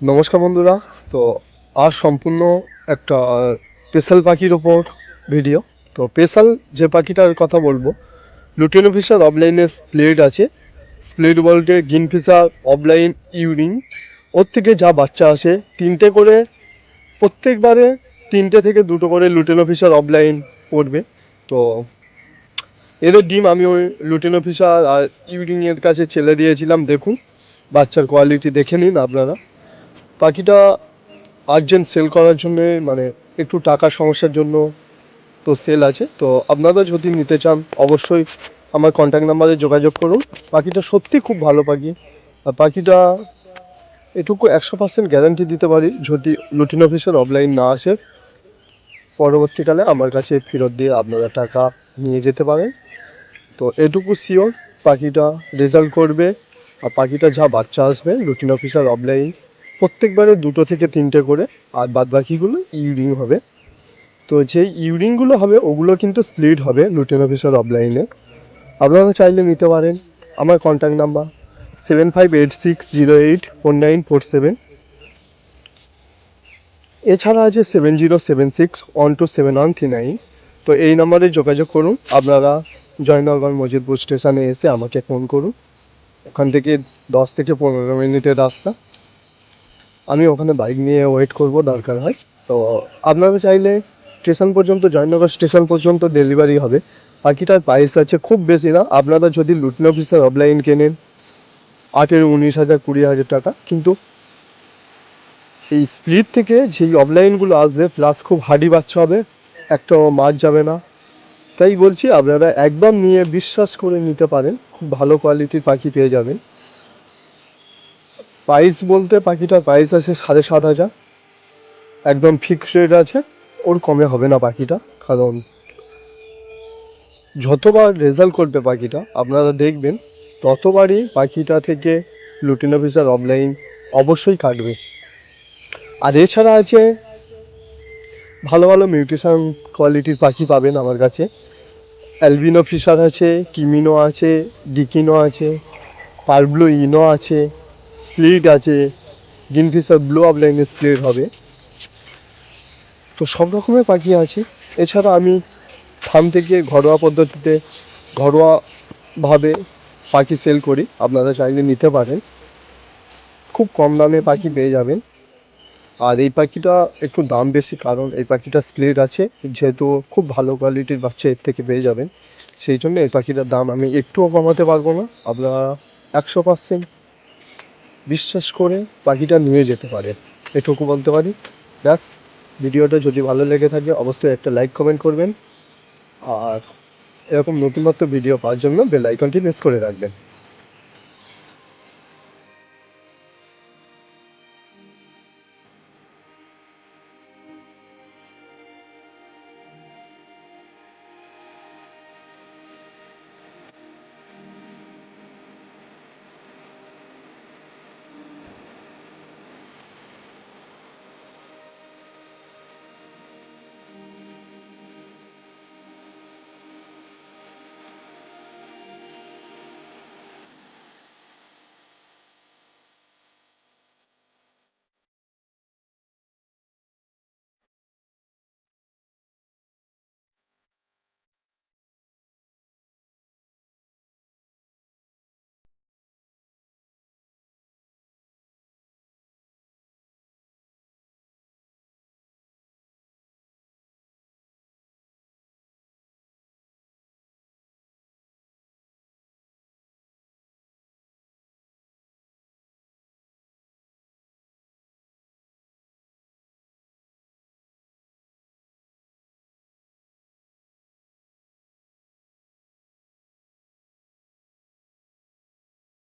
নমস্কার বন্ধুরা, তো আজ সম্পূর্ণ একটা স্পেশাল পাখির ওপর ভিডিও তো স্পেশাল যে পাখিটার কথা বলব লুটিনো ফিশার অফলাইনে স্প্লেড আছে। স্প্লেড বলতে গ্রিন ফিশার অফলাইন ইউরিং ওর থেকে যা বাচ্চা আসে, তিনটে করে, প্রত্যেকবারে তিনটে থেকে দুটো করে লুটিনো ফিশার অফলাইন পড়বে। তো এদের ডিম আমি ওই লুটিনো ফিশার আর ইউরিংয়ের কাছে ছেলে দিয়েছিলাম, দেখুন। বাচ্চার কোয়ালিটি দেখে নিন আপনারা। পাখিটা আর্জেন্ট সেল করার জন্য মানে একটু টাকা সমস্যার জন্য তো সেল আছে। তো আপনারা যদি নিতে চান, অবশ্যই আমার কন্ট্যাক্ট নাম্বারে যোগাযোগ করুন। পাখিটা সত্যি খুব ভালো পাখি। আর পাখিটা এটুকু একশো পার্সেন্ট গ্যারান্টি দিতে পারি, যদি লুটিন অফিসের অফলাইন না আসে। পরবর্তীকালে আমার কাছে ফেরত দিয়ে আপনারা টাকা নিয়ে যেতে পারেন। তো এটুকু শিওর পাখিটা রেজাল্ট করবে। আর পাখিটা যা বাচ্চা আসবে লুটিন অফিসার অফলাইন প্রত্যেকবারে দুটো থেকে তিনটে করে, আর বাদ বাকিগুলো ইউরিং হবে। তো যেই ইউরিংগুলো হবে, ওগুলো কিন্তু স্প্লিট হবে লুটেন অফিসার অফলাইনে। আপনারা চাইলে নিতে পারেন। আমার contact number seven five eight six zero eight four nine four seven এছাড়া আছে seven zero seven six one two seven one three nine তো এই নাম্বারে যোগাযোগ করুন। আপনারা জয়নগর মজিদপুর স্টেশনে এসে আমাকে ফোন করুন। ওখান থেকে দশ থেকে পনেরো মিনিটের রাস্তা। আমি ওখানে বাইক নিয়ে ওয়েট করব, দরকার হয়। তো আপনারা চাইলে স্টেশন পর্যন্ত, জয়নগর স্টেশন পর্যন্ত ডেলিভারি হবে। পাখিটার প্রাইস আছে খুব বেশি না। আপনারা যদি লুটন অফিসার অফলাইন কেনেন আঠেরো উনিশ হাজার, কুড়ি হাজার টাকা। কিন্তু এই স্প্লিট থেকে যেই অফলাইনগুলো আসবে প্লাস খুব হাডি বাচ্চা হবে, একটাও মাছ যাবে না। তাই বলছি, আপনারা একবার নিয়ে বিশ্বাস করে নিতে পারেন। খুব ভালো কোয়ালিটির পাখি পেয়ে যাবেন। প্রাইস বলতে পাখিটার প্রাইস আছে সাড়ে সাত হাজার। একদম ফিক্সড রেট আছে, ওর কমে হবে না পাখিটা, কারণ যতবার রেজাল্ট করবে পাখিটা, আপনারা দেখবেন ততবারই পাখিটা থেকে লুটিন অফিসার অফলাইন অবশ্যই কাটবে। আর এছাড়া আছে ভালো ভালো মিউটেশন কোয়ালিটির পাখি পাবেন আমার কাছে। অ্যালবিনো ফিশার আছে কিমিনো আছে ডিকিনো আছে পারব্লু ইনো আছে স্প্লিট আছে গ্রিন ফিশার ব্লু আপলাইনে স্প্লিট হবে। তো সব রকমের পাখি আছে। এছাড়া আমি ফার্ম থেকে ঘরোয়া পদ্ধতিতে ঘরোয়াভাবে পাখি সেল করি। আপনারা চাইলে নিতে পারেন। খুব কম দামে পাখি পেয়ে যাবেন। আর এই পাখিটা একটু দাম বেশি, কারণ এই পাখিটা স্প্লিট আছে। যেহেতু খুব ভালো কোয়ালিটির বাচ্চা এর থেকে পেয়ে যাবেন। সেই জন্য এই পাখিটার দাম আমি একটুও কমাতে পারব না। আপনারা একশো পার্সেন্ট বিশ্বাস করে পাখিটা নিয়ে যেতে পারে। এটুকু বলতে পারি। ব্যাস, ভিডিওটা যদি ভালো লেগে থাকে, অবশ্যই একটা লাইক, কমেন্ট করবেন। আর এরকম নতুনত্ব ভিডিও পাওয়ার জন্য বেল আইকনটি প্রেস করে রাখবেন।